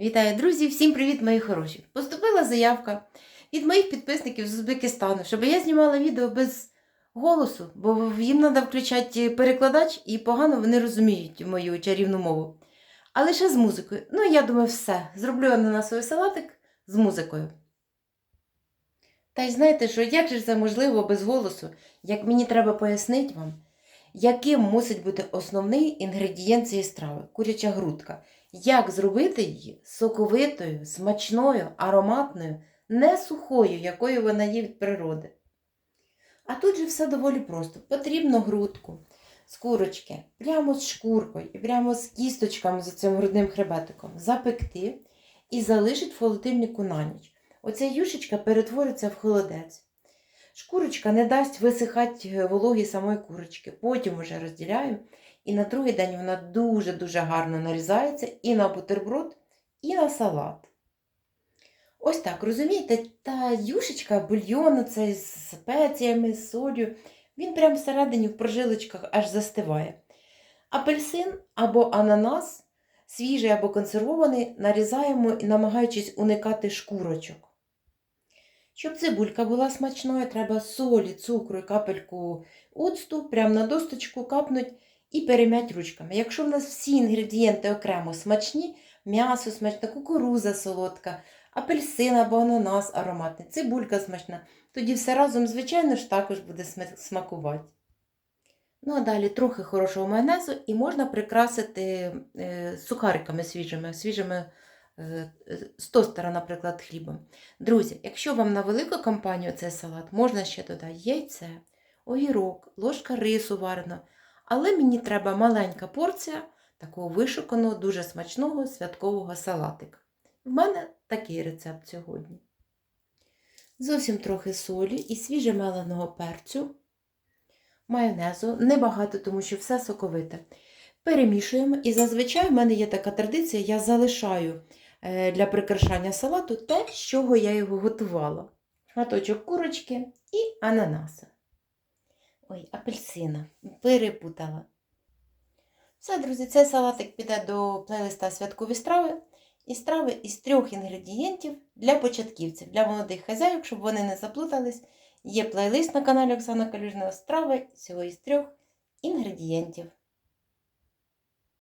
Вітаю, друзі! Всім привіт, мої хороші! Поступила заявка від моїх підписників з Узбекистану, щоб я знімала відео без голосу, бо їм треба включати перекладач і погано вони розуміють мою чарівну мову. А лише з музикою. Ну, я думаю, все. Зроблю ананасовий салатик з музикою. Та й знаєте, що як же це можливо без голосу, як мені треба пояснити вам, яким мусить бути основний інгредієнт цієї страви куряча грудка. Як зробити її соковитою, смачною, ароматною, не сухою, якою вона є від природи. А тут же все доволі просто. Потрібно грудку з курочки, прямо з шкуркою і прямо з кісточками з цим грудним хребетиком запекти і залишити в холодильнику на ніч. Оця юшечка перетвориться в холодець. Шкурочка не дасть висихати вологі самої курочки. Потім уже розділяємо. І на другий день вона дуже-дуже гарно нарізається і на бутерброд, і на салат. Ось так, розумієте, та юшечка, бульйон цей з спеціями, з солью, він прямо всередині в прожилочках аж застиває. Апельсин або ананас, свіжий або консервований, нарізаємо і намагаючись уникати шкурочок. Щоб цибулька була смачною, треба солі, цукру і капельку оцту прямо на досточку капнуть і перем'ять ручками. Якщо в нас всі інгредієнти окремо смачні, м'ясо смачне, кукуруза солодка, апельсин або ананас ароматний, цибулька смачна, тоді все разом, звичайно ж, також буде смакувати. Ну, а далі трохи хорошого майонезу і можна прикрасити е, сухариками свіжими, свіжими е, з тостера, наприклад, хлібом. Друзі, якщо вам на велику компанію цей салат, можна ще додати яйце, огірок, ложка рису варено. Але мені треба маленька порція такого вишуканого, дуже смачного святкового салатика. В мене такий рецепт сьогодні. Зовсім трохи солі і свіжемеленого перцю, майонезу, небагато, тому що все соковите. Перемішуємо, і зазвичай в мене є така традиція, я залишаю для прикрашання салату те, з чого я його готувала. Шматочок курочки і ананаса. Апельсина. Перепутала. Все, друзі, цей салатик піде до плейлиста святкові страви. І страви із трьох інгредієнтів для початківців, для молодих хазяїв, щоб вони не заплутались. Є плейлист на каналі Оксана Калюжна страви всього із трьох інгредієнтів.